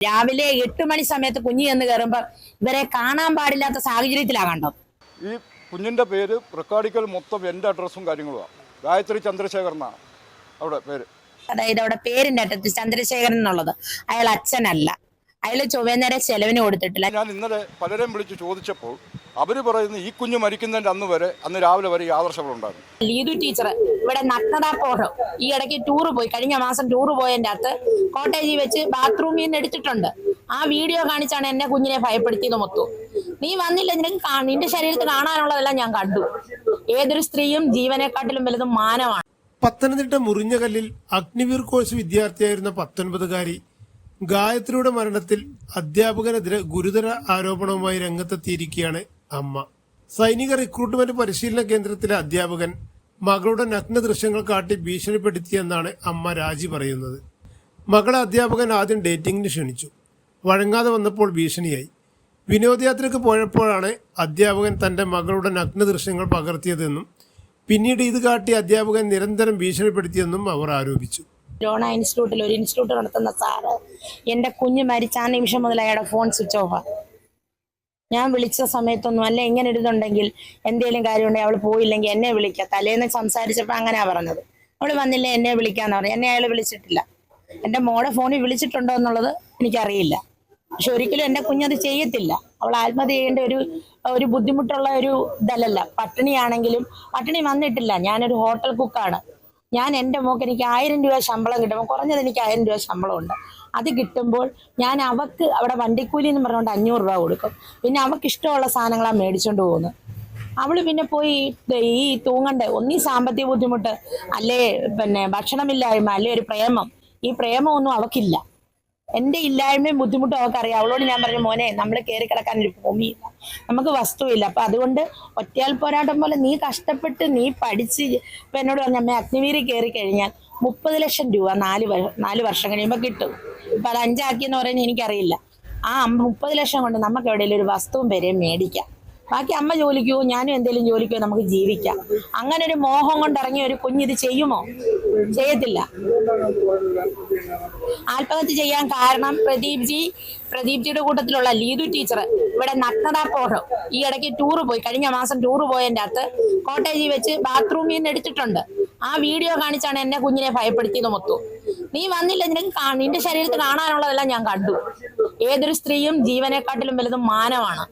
രാവിലെ എട്ട് മണി സമയത്ത് കുഞ്ഞ് ചെന്ന് കയറുമ്പോൾ ഇവരെ കാണാൻ പാടില്ലാത്ത സാഹചര്യത്തിലാണ് കണ്ടത് ഈ കുഞ്ഞിന്റെ പേര് റെക്കാർഡിക്കൽ മൊത്തം എന്റെ അഡ്രസ്സും കാര്യങ്ങളുമാണ് ഗായത്രി ചന്ദ്രശേഖരൻ അവിടെ പേര്. അതായത് അവിടെ പേരിന്റെ അറ്റത്ത് ചന്ദ്രശേഖരൻ എന്നുള്ളത്. അയാൾ അച്ഛനല്ല. അയാൾ ചൊവ്വേന്നേരെ ചെലവിന് കൊടുത്തിട്ടില്ല. ഞാൻ ഇന്നലെ പലരെയും വിളിച്ച് ചോദിച്ചപ്പോൾ അവർ പറയുന്നു ഈ കുഞ്ഞു മരിക്കുന്നതിന്റെ അന്ന് വരെ അന്ന് രാവിലെ വരെ ഈ ആദർശങ്ങളുണ്ടായിരുന്നു. ലീതു ടീച്ചർ ഇവിടെ നഗ്നതാ പോഷം ഈ ഇടയ്ക്ക് ടൂർ പോയി. കഴിഞ്ഞ മാസം ടൂർ പോയതിന്റെ അകത്ത് കോട്ടേജിൽ വെച്ച് ബാത്റൂമിൽ നിന്ന് എടുത്തിട്ടുണ്ട്. ആ വീഡിയോ കാണിച്ചാണ് എന്നെ കുഞ്ഞിനെ ഭയപ്പെടുത്തിയത് മൊത്തം. നീ വന്നില്ല നിനക്ക് നിന്റെ ശരീരത്തിൽ കാണാനുള്ളതെല്ലാം ഞാൻ കണ്ടു. ഏതൊരു സ്ത്രീയും ജീവനെക്കാട്ടിലും വലുത് മാനമാണ് പത്തനംതിട്ട മുറിഞ്ഞകല്ലിൽ അഗ്നിവീർ കോഴ്സ് വിദ്യാർത്ഥിയായിരുന്ന പത്തൊൻപതുകാരി ഗായത്രിയുടെ മരണത്തിൽ അധ്യാപകനെതിരെ ഗുരുതര ആരോപണവുമായി രംഗത്തെത്തിയിരിക്കുകയാണ് അമ്മ. സൈനിക റിക്രൂട്ട്മെന്റ് പരിശീലന കേന്ദ്രത്തിലെ അധ്യാപകൻ മകളുടെ നഗ്ന ദൃശ്യങ്ങൾ കാട്ടി ഭീഷണിപ്പെടുത്തിയെന്നാണ് അമ്മ രാജി പറയുന്നത്. മകളെ അധ്യാപകൻ ആദ്യം ഡേറ്റിംഗിന് ക്ഷണിച്ചു. വഴങ്ങാതെ വന്നപ്പോൾ ഭീഷണിയായി. വിനോദയാത്രയ്ക്ക് പോയപ്പോഴാണ് അധ്യാപകൻ തന്റെ മകളുടെ നഗ്ന ദൃശ്യങ്ങൾ പകർത്തിയതെന്നും പിന്നീട് ഇത് കാട്ടി അധ്യാപകൻ നിരന്തരം ഭീഷണിപ്പെടുത്തിയെന്നും അവർ ആരോപിച്ചു. ലോണ ഇൻസ്റ്റിറ്റ്യൂട്ടിൽ ഒരു ഇൻസ്റ്റിറ്റ്യൂട്ട് നടത്തുന്ന സാറ് എന്റെ കുഞ്ഞ് മരിച്ച ആ നിമിഷം മുതൽ അയാളുടെ ഫോൺ സ്വിച്ച് ഓഫ് ഞാൻ വിളിച്ച സമയത്തൊന്നും അല്ല ഇങ്ങനെ ഇടുന്നുണ്ടെങ്കിൽ എന്തെങ്കിലും കാര്യമുണ്ടെങ്കിൽ അവൾ പോയില്ലെങ്കിൽ എന്നെ വിളിക്കുക തലേന്ന് സംസാരിച്ചപ്പോൾ അങ്ങനെയാണ് പറഞ്ഞത്. അവൾ വന്നില്ല എന്നെ വിളിക്കാന്ന് പറഞ്ഞു. എന്നെ അയാൾ വിളിച്ചിട്ടില്ല. എന്റെ മോളെ ഫോണിൽ വിളിച്ചിട്ടുണ്ടോ എന്നുള്ളത് എനിക്കറിയില്ല. പക്ഷെ ഒരിക്കലും എന്റെ കുഞ്ഞത് ചെയ്യത്തില്ല. അവൾ ആത്മഹത്യ ചെയ്യേണ്ട ഒരു ഒരു ബുദ്ധിമുട്ടുള്ള ഒരു ഇതല്ലല്ല. പട്ടിണിയാണെങ്കിലും പട്ടിണി വന്നിട്ടില്ല. ഞാനൊരു ഹോട്ടൽ കുക്കാണ്. ഞാൻ എന്റെ മോക്ക് എനിക്ക് ആയിരം രൂപ ശമ്പളം കിട്ടുമ്പോൾ കുറഞ്ഞത് എനിക്ക് ആയിരം രൂപ ശമ്പളമുണ്ട്. അത് കിട്ടുമ്പോൾ ഞാൻ അവക്ക് അവിടെ വണ്ടിക്കൂലി എന്ന് പറഞ്ഞുകൊണ്ട് അഞ്ഞൂറ് രൂപ കൊടുക്കും. പിന്നെ അവക്ക് ഇഷ്ടമുള്ള സാധനങ്ങളാണ് മേടിച്ചുകൊണ്ട് പോകുന്നത് അവൾ പിന്നെ പോയി ഈ തൂങ്ങണ്ട ഒന്നീ സാമ്പത്തിക ബുദ്ധിമുട്ട് അല്ലേ? പിന്നെ ഭക്ഷണമില്ലായ്മ അല്ലേ? ഒരു പ്രേമം. ഈ പ്രേമമൊന്നും അവക്കില്ല. എന്റെ ഇല്ലായ്മയും ബുദ്ധിമുട്ടും അവൾക്ക് അറിയാം. അവളോട് ഞാൻ പറഞ്ഞു മോനെ നമ്മൾ കയറി കിടക്കാൻ ഒരു ഭൂമിയില്ല. നമുക്ക് വസ്തുവില്ല. അപ്പൊ അതുകൊണ്ട് ഒറ്റയാൽ പോരാട്ടം പോലെ നീ കഷ്ടപ്പെട്ട് നീ പഠിച്ച് ഇപ്പൊ എന്നോട് പറഞ്ഞ അമ്മ അഗ്നിവീരി കയറി കഴിഞ്ഞാൽ മുപ്പത് ലക്ഷം രൂപ നാല് നാല് വർഷം കഴിയുമ്പോൾ കിട്ടും. ഇപ്പൊ അത് അഞ്ചാക്കിയെന്ന് പറയുന്നത് എനിക്കറിയില്ല. ആ മുപ്പത് ലക്ഷം കൊണ്ട് നമുക്ക് എവിടെയെങ്കിലും ഒരു വസ്തുവും പേരെയും മേടിക്കാം. ബാക്കി അമ്മ ജോലിക്കോ ഞാനും എന്തെങ്കിലും ജോലിക്കോ നമുക്ക് ജീവിക്കാം. അങ്ങനെ ഒരു മോഹം കൊണ്ട് ഇറങ്ങിയ ഒരു കുഞ്ഞിത് ചെയ്യുമോ? ചെയ്യത്തില്ല. ആത്മഹത്യ ചെയ്യാൻ കാരണം പ്രദീപ് ജി പ്രദീപ് ജിയുടെ കൂട്ടത്തിലുള്ള ലീതു ടീച്ചർ ഇവിടെ നഗ്നത പോഷം ഈ ഇടയ്ക്ക് ടൂറ് പോയി. കഴിഞ്ഞ മാസം ടൂറ് പോയതിന്റെ അകത്ത് കോട്ടേജിൽ വെച്ച് ബാത്റൂമിൽ നിന്ന് എടുത്തിട്ടുണ്ട്. ആ വീഡിയോ കാണിച്ചാണ് എന്നെ കുഞ്ഞിനെ ഭയപ്പെടുത്തിയത് മൊത്തം നീ വന്നില്ല നിനക്ക് നിന്റെ ശരീരത്തിൽ കാണാനുള്ളതെല്ലാം ഞാൻ കണ്ടു. ഏതൊരു സ്ത്രീയും ജീവനെക്കാട്ടിലും വലുതും മാനമാണ്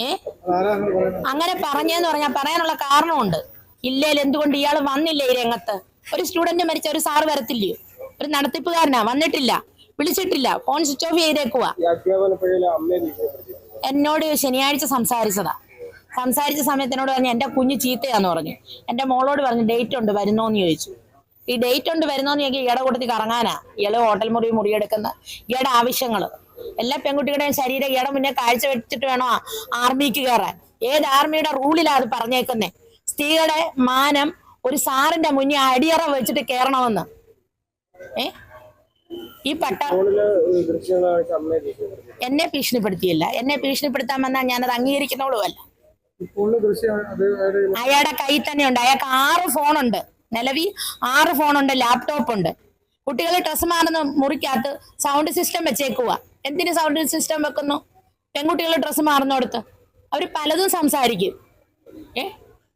ഏ? അങ്ങനെ പറഞ്ഞെന്ന് പറഞ്ഞാൽ പറയാനുള്ള കാരണമുണ്ട്. ഇല്ലേൽ എന്തുകൊണ്ട് ഇയാൾ വന്നില്ല ഈ രംഗത്ത്? ഒരു സ്റ്റുഡന്റ് മരിച്ച ഒരു സാറ് വരത്തില്ലയോ? ഒരു നടത്തിപ്പുകാരനാ വന്നിട്ടില്ല വിളിച്ചിട്ടില്ല ഫോൺ സ്വിച്ച് ഓഫ് ചെയ്തേക്കുക എന്നോട് ശനിയാഴ്ച സംസാരിച്ചതാ. സംസാരിച്ച സമയത്ത് എന്നോട് പറഞ്ഞു എന്റെ കുഞ്ഞ് ചീത്തയാന്ന് പറഞ്ഞു. എന്റെ മോളോട് പറഞ്ഞു ഡേറ്റ് ഉണ്ട് വരുന്നോന്ന് ചോദിച്ചു. ഈ ഡേറ്റ് ഉണ്ട് വരുന്നോന്ന് ചോദിക്കുക ഇയാടെ കൂട്ടത്തിൽ കറങ്ങാനാ. ഇയാൾ ഹോട്ടൽ മുറി മുറിയെടുക്കുന്ന ഇയാളുടെ ആവശ്യങ്ങൾ. എല്ലാ പെൺകുട്ടികളുടെയും ശരീരം ഇടം മുന്നേ കാഴ്ച വെച്ചിട്ട് വേണോ ആർമിക്ക് കയറാൻ? ഏത് ആർമിയുടെ റൂളിലാ അത് പറഞ്ഞേക്കുന്നേ? സ്ത്രീകളുടെ മാനം ഒരു സാറിന്റെ മുന്നിൽ അടിയറ വെച്ചിട്ട് കയറണമെന്ന്. ഏ? ഈ പട്ട എന്നെ ഭീഷണിപ്പെടുത്തിയില്ല. എന്നെ ഭീഷണിപ്പെടുത്താൻ വന്നാൽ ഞാനത് അംഗീകരിക്കുന്നവളുമല്ല. അയാളുടെ കയ്യിൽ തന്നെ ഉണ്ട് അയാൾക്ക് ആറ് ഫോണുണ്ട്. നിലവി ആറ് ഫോണുണ്ട് ലാപ്ടോപ്പ് ഉണ്ട് കുട്ടികൾ ഡ്രസ് മാറുന്ന മുറിക്കകത്ത് സൗണ്ട് സിസ്റ്റം വെച്ചേക്കുക എന്തിന് സൗണ്ട് സിസ്റ്റം വെക്കുന്നു? പെൺകുട്ടികളുടെ ഡ്രസ്സ് മാറുന്നിടത്ത് അവർ പലതും സംസാരിക്കും. ഏ?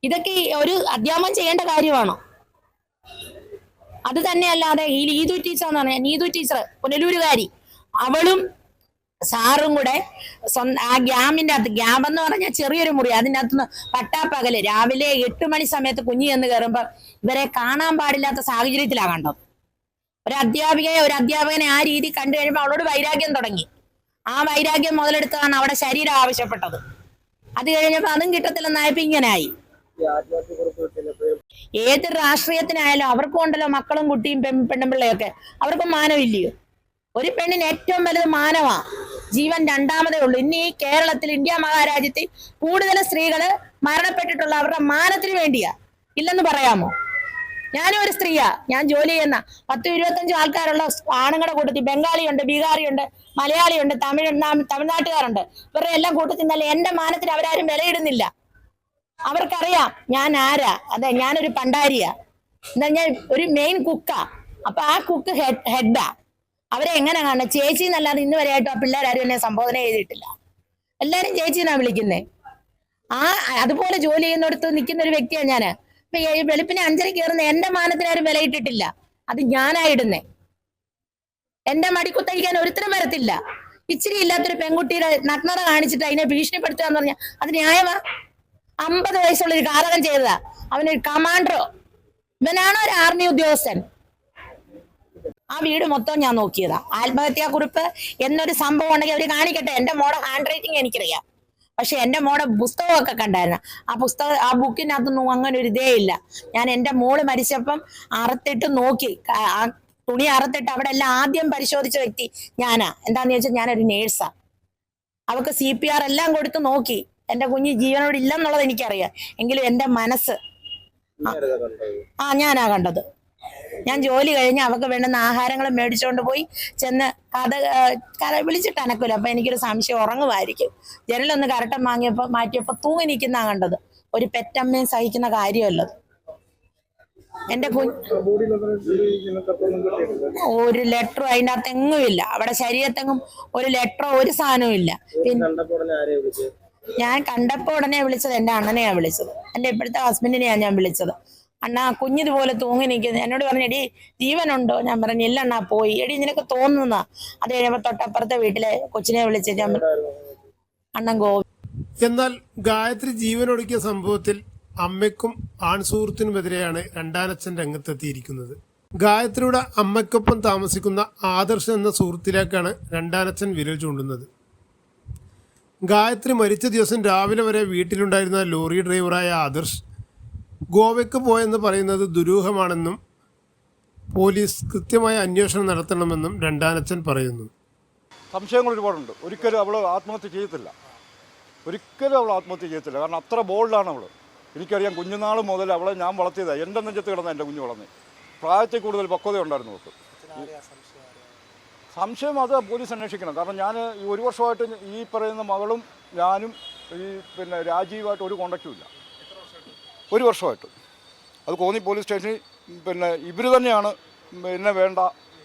ഇതൊക്കെ ഒരു അധ്യാപനം ചെയ്യേണ്ട കാര്യമാണോ? അത് തന്നെയല്ലാതെ ഈ നീതു ടീച്ചർ എന്ന് പറഞ്ഞാൽ നീതു ടീച്ചർ പുനലൂരുകാരി അവളും സാറും കൂടെ ആ ഗ്യാമിന്റെ അകത്ത് ഗ്യാം എന്ന് പറഞ്ഞാൽ ചെറിയൊരു മുറി അതിന്റെ അകത്തുനിന്ന് പട്ടാപ്പകൽ. രാവിലെ എട്ട് മണി സമയത്ത് കുഞ്ഞു എന്ന് കയറുമ്പോൾ ഇവരെ കാണാൻ പാടില്ലാത്ത സാഹചര്യത്തിലാണ് കണ്ടത്. ഒരു അധ്യാപികയെ ഒരു അധ്യാപകനെ ആ രീതി കണ്ടു കഴിയുമ്പോൾ അവളോട് വൈരാഗ്യം തുടങ്ങി. ആ വൈരാഗ്യം മുതലെടുത്താണ് അവിടെ ശരീരം ആവശ്യപ്പെട്ടത്. അത് കഴിഞ്ഞപ്പോൾ അതും കിട്ടത്തില്ലെന്നായപ്പോ ഇങ്ങനായി ഏത് രാഷ്ട്രീയത്തിനായാലും അവർക്കും ഉണ്ടല്ലോ മക്കളും കുട്ടിയും പെൺ പെണ്ണുപിള്ളയൊക്കെ അവർക്കും മാനമില്ലയോ? ഒരു പെണ്ണിന് ഏറ്റവും വലുത് മാനവാ. ജീവൻ രണ്ടാമതേ ഉള്ളൂ. ഇനി ഈ കേരളത്തിൽ ഇന്ത്യ മഹാരാജ്യത്തിൽ കൂടുതൽ സ്ത്രീകൾ മരണപ്പെട്ടിട്ടുള്ള അവരുടെ മാനത്തിന് വേണ്ടിയാ. ഇല്ലെന്ന് പറയാമോ? ഞാനും ഒരു സ്ത്രീയാ. ഞാൻ ജോലി ചെയ്യുന്ന പത്ത് ഇരുപത്തഞ്ച് ആൾക്കാരുള്ള ആണുങ്ങളുടെ കൂട്ടത്തിൽ ബംഗാളിയുണ്ട് ബീഹാറിയുണ്ട് മലയാളിയുണ്ട് തമിഴ് തമിഴ്നാട്ടുകാരുണ്ട്. ഇവരുടെ എല്ലാം കൂട്ടത്തിൽ നല്ല എന്റെ മാനത്തിന് അവരാരും വിലയിടുന്നില്ല. അവർക്കറിയാം ഞാൻ ആരാ. അതെ ഞാനൊരു പണ്ടാരിയാ. എന്താ ഞാൻ ഒരു മെയിൻ കുക്കാ അപ്പൊ ആ കുക്ക് ഹെഡാ അവരെ എങ്ങനെ കാണുന്നത് ചേച്ചി എന്നല്ലാതെ ഇന്ന് വരെയായിട്ടും ആ പിള്ളേരാരും എന്നെ സംബോധന ചെയ്തിട്ടില്ല. എല്ലാരും ചേച്ചി എന്നാ വിളിക്കുന്നേ. ആ അതുപോലെ ജോലി ചെയ്യുന്നിടത്ത് നിൽക്കുന്ന ഒരു വ്യക്തിയാണ് ഈ വെളുപ്പിനെ അഞ്ചര കയറുന്ന എന്റെ മാനത്തിന് ആരും വിലയിട്ടിട്ടില്ല അത് ഞാനായിടുന്നേ എന്റെ മടിക്കുത്തഴിക്കാൻ ഒരുത്തരം വരത്തില്ല. ഇച്ചിരി ഇല്ലാത്തൊരു പെൺകുട്ടിയുടെ നഗ്നത കാണിച്ചിട്ട് അതിനെ ഭീഷണിപ്പെടുത്തുക എന്ന് പറഞ്ഞാൽ അത് ന്യായമാ? അമ്പത് വയസ്സുള്ള ഒരു കാരകം ചെയ്തതാ. അവനൊരു കമാൻഡറോ. ഇവനാണോ ഒരു ആർമി ഉദ്യോഗസ്ഥൻ? ആ വീട് മൊത്തം ഞാൻ നോക്കിയതാ. ആത്മഹത്യാ കുറിപ്പ് എന്നൊരു സംഭവം ഉണ്ടെങ്കിൽ അവർ കാണിക്കട്ടെ. എന്റെ മോടെ ഹാൻഡ് റൈറ്റിംഗ് എനിക്കറിയാം. പക്ഷെ എന്റെ മോടെ പുസ്തകമൊക്കെ കണ്ടായിരുന്നു. ആ പുസ്തകം ആ ബുക്കിനകത്തൊന്നും അങ്ങനെ ഒരു ഇതേ ഇല്ല. ഞാൻ എന്റെ മോൾ മരിച്ചപ്പം അറുത്തിട്ട് നോക്കി. ആ- തുണി അറുത്തിട്ട് അവിടെ എല്ലാം ആദ്യം പരിശോധിച്ച വ്യക്തി ഞാനാ. എന്താന്ന് ചോദിച്ചാൽ ഞാനൊരു നേഴ്സാ. അവക്ക് സി പി ആർ എല്ലാം കൊടുത്ത് നോക്കി. എന്റെ കുഞ്ഞ് ജീവനോട് ഇല്ലെന്നുള്ളത് എനിക്കറിയാം. എങ്കിലും എന്റെ മനസ്സ് ആ ഞാനാ കണ്ടത്. ഞാൻ ജോലി കഴിഞ്ഞ് അവക്ക് വേണ്ടുന്ന ആഹാരങ്ങൾ മേടിച്ചുകൊണ്ട് പോയി ചെന്ന് കഥ കര വിളിച്ചിട്ട് അനക്കൂല. അപ്പൊ എനിക്കൊരു സംശയം ഉറങ്ങുമായിരിക്കും. ജനലൊന്ന് കരട്ടം വാങ്ങിയപ്പോ മാറ്റിയപ്പോ തൂങ്ങി നിൽക്കുന്ന കണ്ടത്. ഒരു പെറ്റമ്മയും സഹിക്കുന്ന കാര്യമല്ലത്. എന്റെ ഒരു ലെറ്ററും അതിന്റെ അകത്ത് എങ്ങും ഇല്ല അവിടെ ശരീരത്തെങ്ങും ഒരു ലെറ്ററോ ഒരു സാധനവും ഇല്ല. ഞാൻ കണ്ടപ്പോ ഉടനെ വിളിച്ചത് എന്റെ അണ്ണനെയാ വിളിച്ചത്. എന്റെ ഇപ്പോഴത്തെ ഹസ്ബൻഡിനെയാ ഞാൻ വിളിച്ചത്. അണ്ണാ കുഞ്ഞിതുപോലെ തൂങ്ങി നിൽക്കുന്നു. എന്നോട് പറഞ്ഞു എടി ജീവനുണ്ടോ? ഞാൻ പറഞ്ഞു ഇല്ല അണ്ണാ പോയി. എടി നിനക്ക് തോന്നുന്ന? അത് കഴിയുമ്പോ തൊട്ടപ്പുറത്തെ വീട്ടിലെ കൊച്ചിനെ വിളിച്ച് ഞാൻ അണ്ണൻ ഗോവി എന്നാൽ ഗായത്രി ജീവനൊടുക്കിയ സംഭവത്തിൽ അമ്മയ്ക്കും ആൺ സുഹൃത്തിനുമെതിരെയാണ് രണ്ടാനച്ഛൻ രംഗത്തെത്തിയിരിക്കുന്നത്. ഗായത്രിയുടെ അമ്മയ്ക്കൊപ്പം താമസിക്കുന്ന ആദർശ് എന്ന സുഹൃത്തിലേക്കാണ് രണ്ടാനച്ഛൻ വിരൽ ചൂണ്ടുന്നത്. ഗായത്രി മരിച്ച ദിവസം രാവിലെ വരെ വീട്ടിലുണ്ടായിരുന്ന ലോറി ഡ്രൈവറായ ആദർശ് ഗോവയ്ക്ക് പോയെന്ന് പറയുന്നത് ദുരൂഹമാണെന്നും പോലീസ് കൃത്യമായ അന്വേഷണം നടത്തണമെന്നും രണ്ടാനച്ചൻ പറയുന്നു. സംശയങ്ങൾ ഒരുപാടുണ്ട്. ഒരിക്കലും അവൾ ആത്മഹത്യ ചെയ്യത്തില്ല. ഒരിക്കലും അവൾ ആത്മഹത്യ ചെയ്യത്തില്ല. കാരണം അത്ര ബോൾഡാണ് അവൾ എനിക്കറിയാം കുഞ്ഞുനാൾ മുതൽ അവളെ ഞാൻ വളർത്തിയതാണ് എന്റെ നെഞ്ചത്ത് കിടന്ന എന്റെ കുഞ്ഞു വളർന്നേ. പ്രായത്തിൽ കൂടുതൽ പക്വത ഉണ്ടായിരുന്നു അവൾക്ക്. സംശയം അത് പോലീസ് അന്വേഷിക്കണം. കാരണം ഞാൻ ഈ ഒരു വർഷമായിട്ട് ഈ പറയുന്ന മകളും ഞാനും ഈ പിന്നെ രാജീവായിട്ട് ഒരു കോണ്ടാക്റ്റും ഇല്ല. ഒരു വർഷമായിട്ട്. അത് കോന്നി പോലീസ് സ്റ്റേഷനിൽ പിന്നെ ഇവർ തന്നെയാണ് എന്നെ വേണ്ട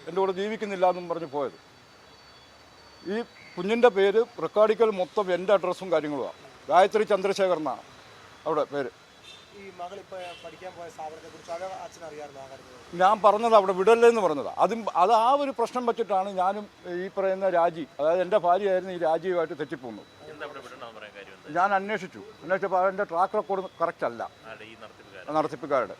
എന്റെ കൂടെ ജീവിക്കുന്നില്ല എന്നും പറഞ്ഞ് പോയത്. ഈ കുഞ്ഞിന്റെ പേര് റെക്കോർഡിക്കൽ മൊത്തം എന്റെ അഡ്രസ്സും കാര്യങ്ങളുമാണ്. ഗായത്രി ചന്ദ്രശേഖർ എന്നാണ് അവിടെ പേര്. ഞാൻ പറഞ്ഞത് അവിടെ വിടല്ലേ എന്ന് പറഞ്ഞത്. അതും അത് ആ ഒരു പ്രശ്നം വെച്ചിട്ടാണ് ഞാനും ഈ പറയുന്ന രാജി അതായത് എന്റെ ഭാര്യയായിരുന്നു ഈ രാജിയുമായിട്ട് തെറ്റിപ്പോകുന്നത് ഞാൻ അന്വേഷിച്ചു. അന്വേഷിച്ചപ്പോൾ അതിന്റെ ട്രാക്ക് റെക്കോർഡ് കറക്റ്റ് അല്ല. നടത്തിപ്പുകാരുടെ.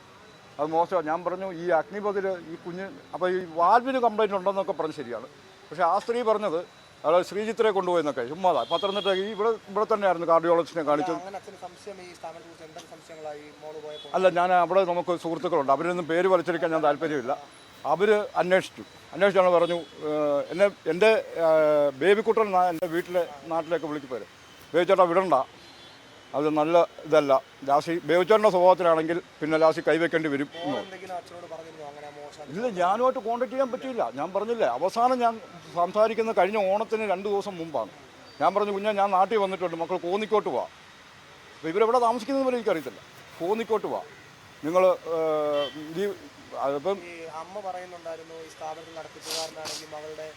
അത് മോശമാണ്. ഞാൻ പറഞ്ഞു ഈ അഗ്നിപതിൽ ഈ കുഞ്ഞ് അപ്പോൾ ഈ വാൽവിന് കംപ്ലൈന്റ് ഉണ്ടെന്നൊക്കെ പറഞ്ഞ് ശരിയാണ്. പക്ഷേ ആ സ്ത്രീ പറഞ്ഞത് അതായത് ശ്രീജിത്തിനെ കൊണ്ടുപോയെന്നൊക്കെ ചുമ്മാതാ. പത്തനംതിട്ട ഈ ഇവിടെ ഇവിടെ തന്നെയായിരുന്നു കാർഡിയോളജിസ്റ്റിനെ കാണിച്ചത്. അല്ല ഞാൻ അവിടെ നമുക്ക് സുഹൃത്തുക്കളുണ്ട്. അവരൊന്നും പേര് വലിച്ചെടുക്കാൻ ഞാൻ താല്പര്യമില്ല. അവർ അന്വേഷിച്ചു. അന്വേഷിച്ചാണ് പറഞ്ഞു എന്നെ എന്റെ ബേബിക്കുട്ടൻ എന്റെ വീട്ടിലെ നാട്ടിലേക്ക് വിളിച്ചു പോരെ. ബേബിച്ചേട്ടാ വിടണ്ട. അത് നല്ല ഇതല്ല. ലാസി ബേബിച്ചേട്ടന്റെ സ്വഭാവത്തിലാണെങ്കിൽ പിന്നെ ലാസി കൈവയ്ക്കേണ്ടി വരും ഇല്ല ഞാനുമായിട്ട് കോൺടാക്ട് ചെയ്യാൻ പറ്റിയില്ല. ഞാൻ പറഞ്ഞില്ലേ അവസാനം ഞാൻ സംസാരിക്കുന്ന കഴിഞ്ഞ ഓണത്തിന് രണ്ട് ദിവസം മുമ്പാണ്. ഞാൻ പറഞ്ഞു കുഞ്ഞാ ഞാൻ നാട്ടിൽ വന്നിട്ടുണ്ട്. മക്കൾ കോന്നിക്കോട്ട് പോവാ അപ്പോൾ ഇവരെവിടെ താമസിക്കുന്നത് പോലും എനിക്കറിയത്തില്ല. കോന്നിക്കോട്ട് പോവാ നിങ്ങൾ ഈ അതിപ്പം ഈ അമ്മ പറയുന്നുണ്ടായിരുന്നു ഈ സ്ഥാപനത്തിൽ നടത്തിപ്പുകാരനാണെങ്കിൽ മകളുടെ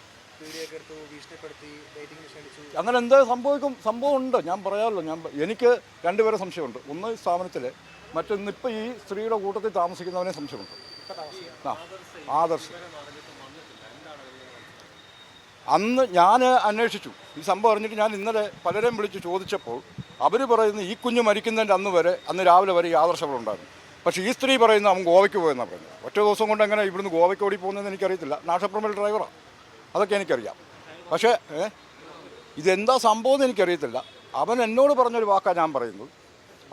വീഡിയോ ഒക്കെ എടുത്തു ഭീഷണിപ്പെടുത്തി ഡേറ്റിംഗ് ക്ഷണിച്ചു അങ്ങനെ എന്താ സംഭവിക്കും സംഭവം ഉണ്ട് ഞാൻ പറയാമല്ലോ ഞാൻ എനിക്ക് രണ്ടുപേരെ സംശയമുണ്ട്. ഒന്ന് സ്ഥാപനത്തിൽ മറ്റൊന്ന് ഇപ്പം ഈ സ്ത്രീയുടെ കൂട്ടത്തിൽ താമസിക്കുന്നവനെ സംശയമുണ്ട്. ആ ആദർശ്. അന്ന് ഞാൻ അന്വേഷിച്ചു. ഈ സംഭവം അറിഞ്ഞിട്ട് ഞാൻ ഇന്നലെ പലരെയും വിളിച്ച് ചോദിച്ചപ്പോൾ അവർ പറയുന്നത് ഈ കുഞ്ഞ് മരിക്കുന്നതിന്റെ അന്ന് വരെ അന്ന് രാവിലെ വരെ ഈ ആദർശങ്ങളുണ്ടായിരുന്നു പക്ഷേ ഈ സ്ത്രീ പറയുന്നത് അവൻ ഗോവയ്ക്ക് പോയെന്നാണ് പറയുന്നത്. ഒറ്റ ദിവസം കൊണ്ട് എങ്ങനെ ഇവിടുന്ന് ഗോവയ്ക്ക് ഓടി പോകുന്നതെന്ന് എനിക്കറിയത്തില്ല. നാഷപ്രമൽ ഡ്രൈവറാണ് അതൊക്കെ എനിക്കറിയാം. പക്ഷേ ഇതെന്താ സംഭവം എന്ന് എനിക്കറിയത്തില്ല. അവൻ എന്നോട് പറഞ്ഞൊരു വാക്കാണ് ഞാൻ പറയുന്നത്.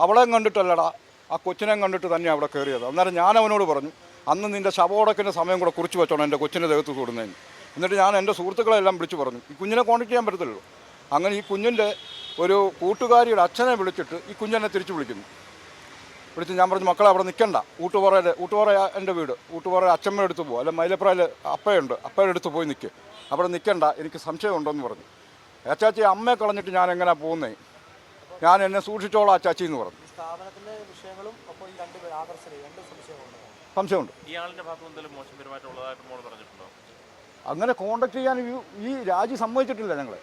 അവളെ കണ്ടിട്ടല്ലടാ ആ കൊച്ചിനെ കണ്ടിട്ട് തന്നെ അവിടെ കയറിയത്. അന്നേരം ഞാൻ അവനോട് പറഞ്ഞു അന്ന് നിന്റെ ശവോടക്കിന്റെ സമയം കൂടെ കുറിച്ച് വെച്ചോണം എന്റെ കൊച്ചിന്റെ ദേഹത്ത് തൊടുന്നതിന് എന്നിട്ട് ഞാൻ എന്റെ സുഹൃത്തുക്കളെല്ലാം വിളിച്ച് പറഞ്ഞു ഈ കുഞ്ഞിനെ കോണ്ടാക്ട് ചെയ്യാൻ പറ്റത്തില്ലല്ലോ. അങ്ങനെ ഈ കുഞ്ഞിന്റെ ഒരു കൂട്ടുകാരിയുടെ അച്ഛനെ വിളിച്ചിട്ട് ഈ കുഞ്ഞിനെ തിരിച്ചു വിളിക്കുന്നു. വിളിച്ച് ഞാൻ പറഞ്ഞു മക്കളെ അവിടെ നിൽക്കണ്ട ഊട്ടുപുറയിൽ ഊട്ടുപുറ എന്റെ വീട്. ഊട്ടുപുറ അച്ഛമ്മ അടുത്ത് പോകും അല്ല മൈലപ്പുറയിൽ അപ്പയുണ്ട്. അപ്പയുടെ അടുത്ത് പോയി നിൽക്കുക അവിടെ നിൽക്കണ്ട എനിക്ക് സംശയമുണ്ടെന്ന് പറഞ്ഞു. അച്ചാച്ചി അമ്മയെ കളഞ്ഞിട്ട് ഞാൻ എങ്ങനെ പോകുന്നേ? ഞാൻ എന്നെ സൂക്ഷിച്ചോളാം അച്ചാച്ചി എന്ന് പറഞ്ഞു. സംശയമുണ്ട്. അങ്ങനെ കോണ്ടാക്ട് ചെയ്യാൻ ഈ- ഈ രാജി സമ്മതിച്ചിട്ടില്ല ഞങ്ങളെ.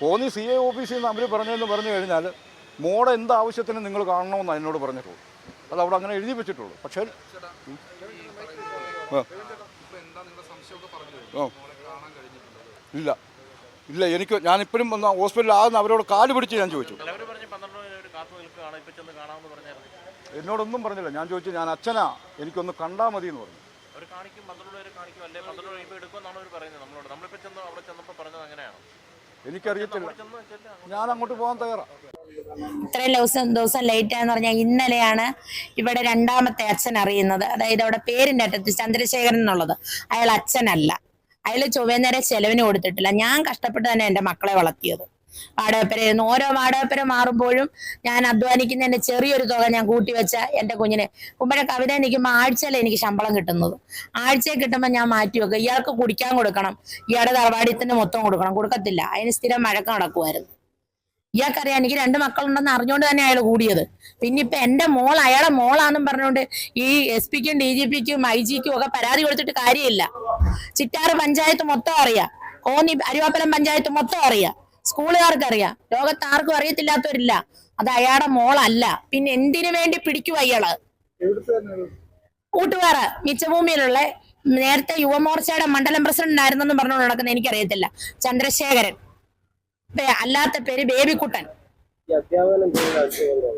പോന്നി സി എ ഓഫീസിൽ നിന്ന് അവർ പറഞ്ഞതെന്ന് പറഞ്ഞു കഴിഞ്ഞാൽ മോടെ എന്ത് ആവശ്യത്തിന് നിങ്ങൾ കാണണമെന്ന് എന്നോട് പറഞ്ഞിട്ടുള്ളൂ. അത് അവിടെ അങ്ങനെ എഴുതി വെച്ചിട്ടുള്ളൂ. പക്ഷേ. ഇല്ല. ഇല്ല എനിക്ക് ഞാനിപ്പോഴും വന്ന ഹോസ്പിറ്റലിൽ ആകുന്ന അവരോട് കാൽ പിടിച്ച് ഞാൻ ചോദിച്ചു. എന്നോടൊന്നും പറഞ്ഞില്ല. ഞാൻ ചോദിച്ചു ഞാൻ അച്ഛനാ എനിക്കൊന്ന് കണ്ടാൽ മതി എന്ന് പറഞ്ഞു എനിക്കറിയത്തില്ല. ഞാൻ അങ്ങോട്ട് പോകാൻ തയ്യാറാണ് ഇത്രയും ദിവസം ദിവസം ലേറ്റ് ആന്ന് പറഞ്ഞാൽ ഇന്നലെയാണ് ഇവിടെ രണ്ടാമത്തെ അച്ഛൻ അറിയുന്നത്. അതായത് അവിടെ പേരിന്റെ അറ്റത്ത് ചന്ദ്രശേഖരൻ എന്നുള്ളത്. അയാൾ അച്ഛനല്ല. അയാൾ ചൊവ്വേന്നേരെ ചെലവിന് കൊടുത്തിട്ടില്ല. ഞാൻ കഷ്ടപ്പെട്ട് തന്നെ എന്റെ മക്കളെ വളർത്തിയത്. വാടകപ്പരയിരുന്നു ഓരോ വാടകപ്പര മാറുമ്പോഴും ഞാൻ അധ്വാനിക്കുന്നതിന്റെ ചെറിയൊരു തുക ഞാൻ കൂട്ടിവെച്ച എന്റെ കുഞ്ഞിനെ. കുമ്പഴ കവിത നിൽക്കുമ്പോൾ ആഴ്ചയിലെ എനിക്ക് ശമ്പളം കിട്ടുന്നത്. ആഴ്ചയിൽ കിട്ടുമ്പോൾ ഞാൻ മാറ്റി വെക്കുക ഇയാൾക്ക് കുടിക്കാൻ കൊടുക്കണം. ഇയാളുടെ തറവാടിത്തിന് മൊത്തം കൊടുക്കണം. കൊടുക്കത്തില്ല. അതിന് സ്ഥിരം മഴക്കം നടക്കുമായിരുന്നു ഇയാൾക്കറിയാം എനിക്ക് രണ്ട് മക്കളുണ്ടെന്ന് അറിഞ്ഞുകൊണ്ട് തന്നെ അയാൾ കൂടിയത്. പിന്നെ ഇപ്പൊ എന്റെ മോൾ അയാളെ മോളാണെന്നും പറഞ്ഞുകൊണ്ട് ഈ എസ് പിക്കും ഡി ജി പിക്കും ഐ ജിക്കും ഒക്കെ പരാതി കൊടുത്തിട്ട് കാര്യമില്ല. ചിറ്റാറ് പഞ്ചായത്ത് മൊത്തം അറിയാം. കോന്നി അരുവാപ്പലം പഞ്ചായത്ത് മൊത്തം അറിയാം. സ്കൂളുകാർക്ക് അറിയാം ലോകത്ത് ആർക്കും അറിയത്തില്ലാത്തവരില്ല. അത് അയാളുടെ മോളല്ല. പിന്നെ എന്തിനു വേണ്ടി പിടിക്കും അയാൾ? കൂട്ടുകാർ മിച്ചഭൂമിയിലുള്ള നേരത്തെ യുവമോർച്ചയുടെ മണ്ഡലം പ്രസിഡന്റ് ആയിരുന്നെന്ന് പറഞ്ഞുകൊണ്ട് നടക്കുന്ന എനിക്കറിയത്തില്ല. ചന്ദ്രശേഖരൻ. അല്ലാത്ത പേര് ബേബിക്കുട്ടൻ.